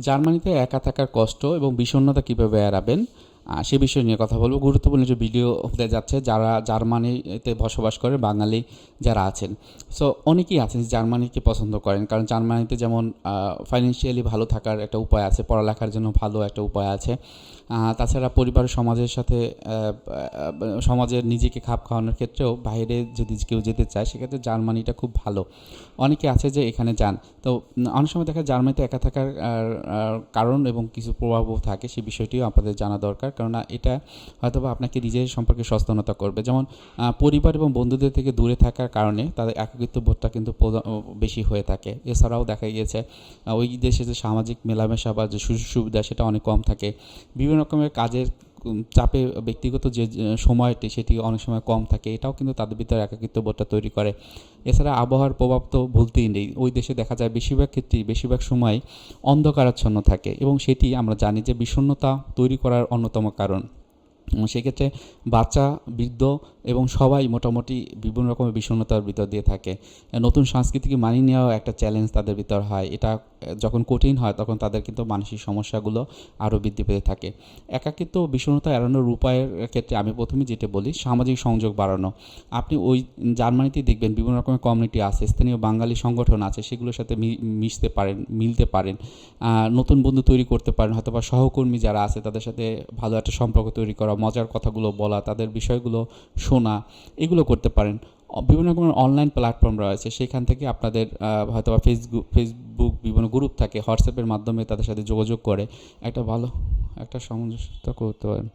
জার্মানিতে একা থাকার কষ্ট এবং বিষণ্ণতা কীভাবে এড়াবেন? সে বিষয় নিয়ে কথা বলব। গুরুত্বপূর্ণ যে ভিডিও হতে যাচ্ছে, যারা জার্মানিতে বসবাস করে, বাঙালি যারা আছেন। সো অনেকেই আছেন জার্মানিকে পছন্দ করেন। কারণ জার্মানিতে যেমন ফাইন্যান্সিয়ালি ভালো থাকার একটা উপায় আছে, পড়ালেখার জন্য ভালো একটা উপায় আছে। তাছাড়া পরিবার সমাজের সাথে সমাজের নিজেকে খাপ খাওয়ানোর ক্ষেত্রেও বাইরে যদি কেউ যেতে চায়, সেক্ষেত্রে জার্মানিটা খুব ভালো। অনেকে আছে যে এখানে যান। তো অনেক সময় দেখা জার্মানিতে একা থাকার কারণ এবং কিছু প্রভাবও থাকে সেই বিষয়টিও আপনাদের জানা দরকার। কেননা এটা হয়তো বা আপনাকে নিজের সম্পর্কে সচেতনতা করবে। যেমন পরিবার এবং বন্ধুদের থেকে দূরে থাকার কারণে তাদের একাকিত্ব বোধটা কিন্তু বেশি হয়ে থাকে। এছাড়াও দেখা গিয়েছে ওই দেশে যে সামাজিক মেলামেশা বা যে সুযোগ সুবিধা সেটা অনেক কম থাকে। বিভিন্ন রকমের কাজের চাপে ব্যক্তিগত যে সময়টি সেটি অনেক সময় কম থাকে, এটাও কিন্তু তাদের ভিতরে একাকিত্ব বোধটা তৈরি করে। এছাড়া আবহাওয়ার প্রভাব তো ভুলতেই নেই। ওই দেশে দেখা যায় বেশিরভাগ ক্ষেত্রেই বেশিরভাগ সময় অন্ধকারাচ্ছন্ন থাকে এবং সেটি আমরা জানি যে বিষণ্ণতা তৈরি করার অন্যতম কারণ। সেক্ষেত্রে বাচ্চা, বৃদ্ধ এবং সবাই মোটামুটি বিভিন্ন রকমের বিষণ্ণতার ভিতর দিয়ে থাকে। নতুন সংস্কৃতিকে মানিয়ে নেওয়াও একটা চ্যালেঞ্জ তাদের ভিতর হয়। এটা যখন কঠিন হয়, তখন তাদের কিন্তু মানসিক সমস্যাগুলো আরও বৃদ্ধি পেতে থাকে। একাকিত্ব বিষণ্ণতা এড়ানোর উপায়ের ক্ষেত্রে আমি প্রথমে যেটা বলি, সামাজিক সংযোগ বাড়ানো। আপনি ওই জার্মানিতেই দেখবেন বিভিন্ন রকমের কমিউনিটি আছে, স্থানীয় বাঙালি সংগঠন আছে, সেগুলোর সাথে মিশতে পারেন, মিলতে পারেন। নতুন বন্ধু তৈরি করতে পারেন হয়তো বা সহকর্মী যারা আছে, তাদের সাথে ভালো একটা সম্পর্ক তৈরি করা, মজার কথাগুলো বলা, তাদের বিষয়গুলো শোনা, এগুলো করতে পারেন। বিভিন্ন রকমের অনলাইন প্ল্যাটফর্ম রয়েছে। সেখান থেকে আপনাদের হয়তো বা ফেসবুক ফেসবুক বিভিন্ন গ্রুপ থাকে হোয়াটসঅ্যাপের মাধ্যমে তাদের সাথে যোগাযোগ করে। একটা ভালো, একটা সামঞ্জস্যতা করতে পারেন।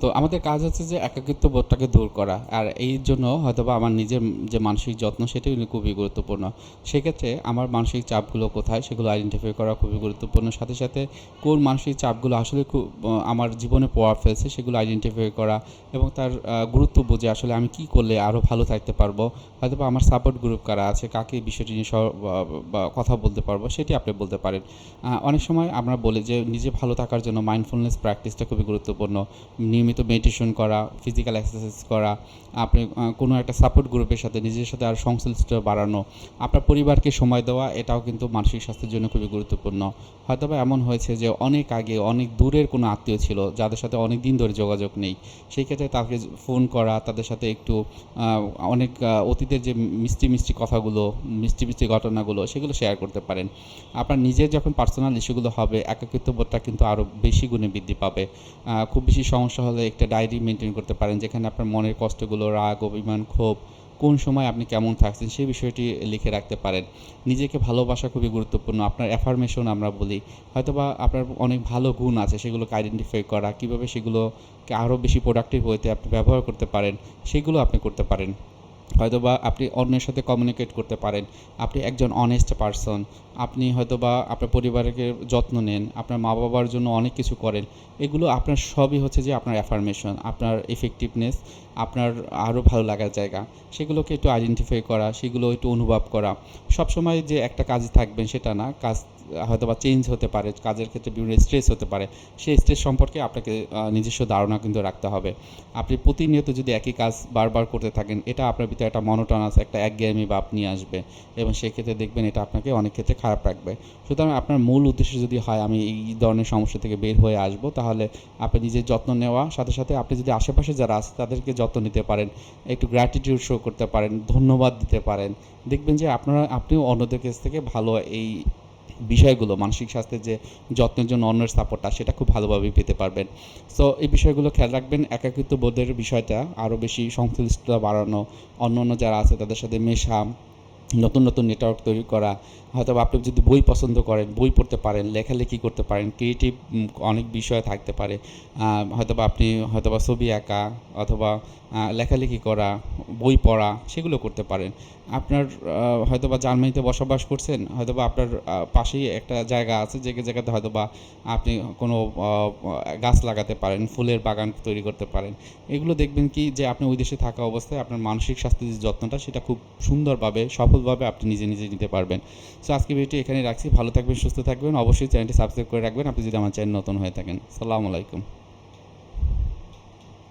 তো আমাদের কাজ হচ্ছে যে একাকিত্ব বোধটাকে দূর করা। আর এই জন্য হয়তোবা আমার নিজের যে মানসিক যত্ন সেটাই খুবই গুরুত্বপূর্ণ। সেক্ষেত্রে আমার মানসিক চাপগুলো কোথায় সেগুলো আইডেন্টিফাই করা খুবই গুরুত্বপূর্ণ। সাথে সাথে কোন মানসিক চাপগুলো আসলে খুব আমার জীবনে প্রভাব ফেলছে সেগুলো আইডেন্টিফাই করা এবং তার গুরুত্ব বুঝে আসলে আমি কি করলে আরও ভালো থাকতে পারব। হয়তোবা আমার সাপোর্ট গ্রুপ কারা আছে, কাকে বিষয়টি নিয়ে কথা বলতে পারব সেটি আপনি বলতে পারেন। অনেক সময় আমরা বলি যে নিজে ভালো থাকার জন্য মাইন্ডফুলনেস প্র্যাকটিসটা খুবই গুরুত্বপূর্ণ। নিয়মিত মেডিটেশন করা ফিজিক্যাল এক্সারসাইজ করা, আপনি কোনো একটা সাপোর্ট গ্রুপের সাথে নিজের সাথে আর সংশ্লিষ্ট বাড়ানো, আপনার পরিবারকে সময় দেওয়া, এটাও কিন্তু মানসিক স্বাস্থ্যের জন্য খুবই গুরুত্বপূর্ণ। হয়তোবা এমন হয়েছে যে অনেক আগে অনেক দূরের কোনো আত্মীয় ছিল, যাদের সাথে অনেক দিন ধরে যোগাযোগ নেই। সেই ক্ষেত্রে তাকে ফোন করা, তাদের সাথে একটু অনেক অতীতের যে মিষ্টি মিষ্টি কথাগুলো, মিষ্টি মিষ্টি ঘটনাগুলো, সেগুলো শেয়ার করতে পারেন। আপনার নিজের যখন পার্সোনাল ইস্যুগুলো হবে একাকিত্ব বোধটা কিন্তু আরও বেশি গুণে বৃদ্ধি পাবে। খুব বেশি সমস্যা হলে একটা ডায়েরি মেনটেন করতে পারেন, যেখানে আপনার মনের কষ্টগুলো, রাগ, অভিমান, ক্ষোভ, কোন সময় আপনি কেমন থাকছেন সেই বিষয়টি লিখে রাখতে পারেন। নিজেকে ভালোবাসা খুবই গুরুত্বপূর্ণ। আপনার অ্যাফার্মেশন আমরা বলি। হয়তোবা আপনার অনেক ভালো গুণ আছে, সেগুলোকে আইডেন্টিফাই করা, কীভাবে সেগুলোকে আরও বেশি প্রোডাক্টিভ হইতে আপনি ব্যবহার করতে পারেন, সেগুলো আপনি করতে পারেন। হয়তোবা আপনি অন্যের সাথে কমিউনিকেট করতে পারেন। আপনি একজন অনেস্ট পারসন আপনি হয়তোবা আপনার পরিবারকে যত্ন নেন, আপনার মা বাবার জন্য অনেক কিছু করেন। এগুলো আপনার সবই হচ্ছে যে আপনার অ্যাফার্মেশন আপনার এফেক্টিভনেস আপনার আরও ভালো লাগার জায়গা। সেগুলোকে একটু আইডেন্টিফাই করা, সেগুলো একটু অনুভব করা। সবসময় যে একটা কাজ থাকবেন সেটা না, কাজ হয়তো বা চেঞ্জ হতে পারে, কাজের ক্ষেত্রে বিভিন্ন স্ট্রেস হতে পারে, সেই স্ট্রেস সম্পর্কে আপনাকে নিজস্ব ধারণা কিন্তু রাখতে হবে। আপনি প্রতিনিয়ত যদি একই কাজ বারবার করতে থাকেন, এটা আপনার ভিতরে একটা মনোটনাস একটা একঘেয়েমি ভাব নিয়ে আসবে এবং সেক্ষেত্রে দেখবেন এটা আপনাকে অনেক ক্ষেত্রে খারাপ রাখবে। সুতরাং আপনার মূল উদ্দেশ্য যদি হয়, আমি এই ধরনের সমস্যা থেকে বের হয়ে আসব, তাহলে আপনি নিজের যত্ন নেওয়া, সাথে সাথে আপনি যদি আশেপাশে যারা আছে, তাদেরকে যত্ন নিতে পারেন, একটু গ্র্যাটিটিউড শো করতে পারেন, ধন্যবাদ দিতে পারেন। দেখবেন যে আপনারা, আপনিও অন্যদের কাছ থেকে ভালো এই বিষয়গুলো, মানসিক স্বাস্থ্যের যে যত্নের জন্য অন্যের সাপোর্টটা সেটা খুব ভালোভাবে পেতে পারবেন। সো এই বিষয়গুলো খেয়াল রাখবেন একাকিত্ব বোধের বিষয়টা আরও বেশি সংশ্লিষ্টতা বাড়ানো অন্য অন্য যারা আছে তাদের সাথে মেশা নতুন নতুন নেটওয়ার্ক তৈরি করা হয়তো আপনি যদি বই পছন্দ করেন, বই পড়তে পারেন, লেখালেখি করতে পারেন ক্রিয়েটিভ অনেক বিষয় থাকতে পারে। হয়তো বা আপনি হয়তো বা ছবি আঁকা অথবা লেখালেখি করা, বই পড়া, সেগুলো করতে পারেন। আপনার হয়তো বা জার্মানিতে বসবাস করছেন হয়তো বা আপনার পাশেই একটা জায়গা আছে, যে জায়গাতে হয়তো বা আপনি কোনো গাছ লাগাতে পারেন, ফুলের বাগান তৈরি করতে পারেন। এগুলো দেখবেন কি, যে আপনি ওই দেশে থাকা অবস্থায় আপনার মানসিক স্বাস্থ্যের যত্নটা, সেটা খুব সুন্দরভাবে সফলভাবে আপনি নিজে নিজে নিতে পারবেন। সো আজকে ভিডিওটি এখানে রাখছি। ভালো থাকবেন, সুস্থ থাকবেন। অবশ্যই চ্যানেলটি সাবস্ক্রাইব করে রাখবেন। আপনি যদি আমার চ্যানেল নতুন হয়ে থাকেন, সালামু আলাইকুম।